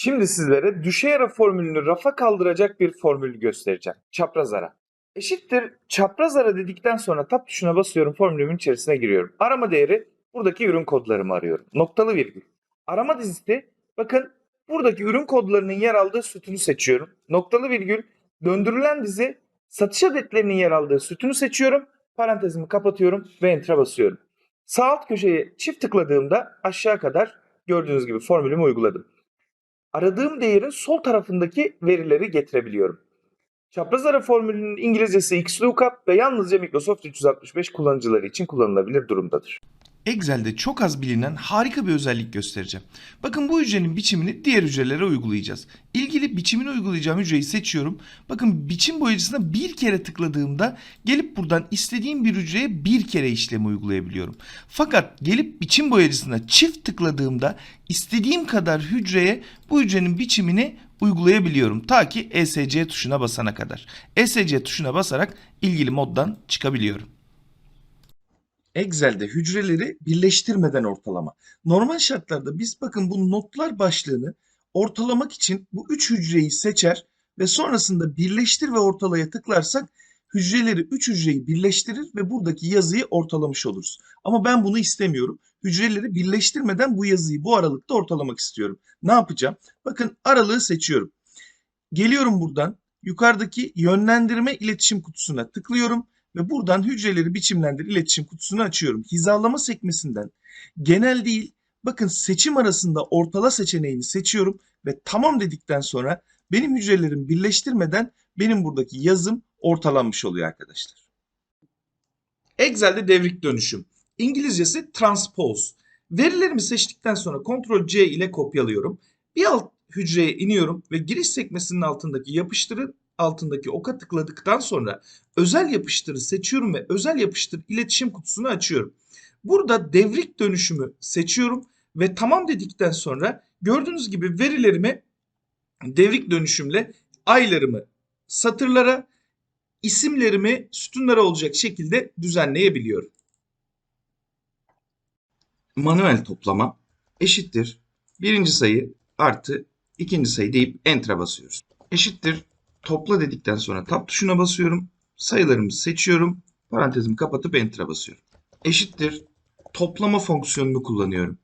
Şimdi sizlere düşey ara formülünü rafa kaldıracak bir formül göstereceğim. Çapraz ara. Eşittir çapraz ara dedikten sonra tab tuşuna basıyorum formülümün içerisine giriyorum. Arama değeri buradaki ürün kodlarımı arıyorum. Noktalı virgül. Arama dizisi bakın buradaki ürün kodlarının yer aldığı sütunu seçiyorum. Noktalı virgül döndürülen dizi satış adetlerinin yer aldığı sütunu seçiyorum. Parantezimi kapatıyorum ve enter'a basıyorum. Sağ alt köşeye çift tıkladığımda aşağı kadar gördüğünüz gibi formülümü uyguladım. Aradığım değerin sol tarafındaki verileri getirebiliyorum. Çapraz ara formülünün İngilizcesi XLOOKUP ve yalnızca Microsoft 365 kullanıcıları için kullanılabilir durumdadır. Excel'de çok az bilinen harika bir özellik göstereceğim. Bakın bu hücrenin biçimini diğer hücrelere uygulayacağız. İlgili biçimini uygulayacağım hücreyi seçiyorum. Bakın biçim boyacısına bir kere tıkladığımda gelip buradan istediğim bir hücreye bir kere işlemi uygulayabiliyorum. Fakat gelip biçim boyacısına çift tıkladığımda istediğim kadar hücreye bu hücrenin biçimini uygulayabiliyorum. Ta ki ESC tuşuna basana kadar. ESC tuşuna basarak ilgili moddan çıkabiliyorum. Excel'de hücreleri birleştirmeden ortalama. Normal şartlarda biz bakın bu notlar başlığını ortalamak için bu üç hücreyi seçer ve sonrasında birleştir ve ortalaya tıklarsak hücreleri üç hücreyi birleştirir ve buradaki yazıyı ortalamış oluruz. Ama ben bunu istemiyorum. Hücreleri birleştirmeden bu yazıyı bu aralıkta ortalamak istiyorum. Ne yapacağım? Bakın aralığı seçiyorum. Geliyorum buradan yukarıdaki yönlendirme iletişim kutusuna tıklıyorum ve buradan hücreleri biçimlendir iletişim kutusunu açıyorum. Hizalama sekmesinden genel değil bakın seçim arasında ortala seçeneğini seçiyorum ve tamam dedikten sonra benim hücrelerim birleştirmeden benim buradaki yazım ortalanmış oluyor arkadaşlar. Excel'de devrik dönüşüm. İngilizcesi transpose. Verilerimi seçtikten sonra Ctrl C ile kopyalıyorum. Bir alt hücreye iniyorum ve giriş sekmesinin altındaki yapıştırın altındaki oka tıkladıktan sonra özel yapıştırı seçiyorum ve özel yapıştır iletişim kutusunu açıyorum. Burada devrik dönüşümü seçiyorum ve tamam dedikten sonra gördüğünüz gibi verilerimi devrik dönüşümle aylarımı satırlara, isimlerimi sütunlara olacak şekilde düzenleyebiliyorum. Manuel toplama eşittir birinci sayı artı ikinci sayı deyip enter'a basıyoruz. Eşittir topla dedikten sonra tab tuşuna basıyorum. Sayılarımı seçiyorum. Parantezimi kapatıp enter'a basıyorum. Eşittir toplama fonksiyonunu kullanıyorum.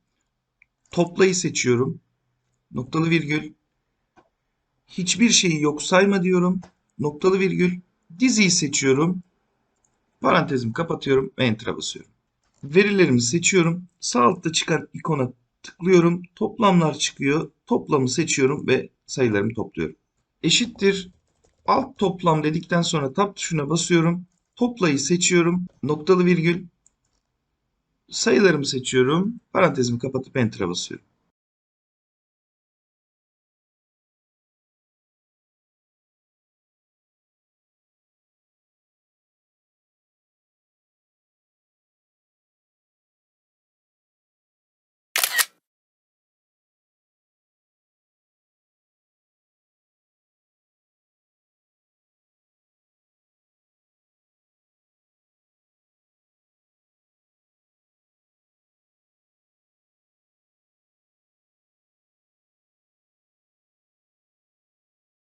Toplayı seçiyorum. Noktalı virgül. Hiçbir şeyi yok sayma diyorum. Noktalı virgül. Diziyi seçiyorum. Parantezimi kapatıyorum enter'a basıyorum. Verilerimi seçiyorum. Sağ altta çıkan ikona tıklıyorum. Toplamlar çıkıyor. Toplamı seçiyorum ve sayılarımı topluyorum. Eşittir alt toplam dedikten sonra tab tuşuna basıyorum. Toplayı seçiyorum. Noktalı virgül. Sayılarımı seçiyorum. Parantezimi kapatıp enter'a basıyorum.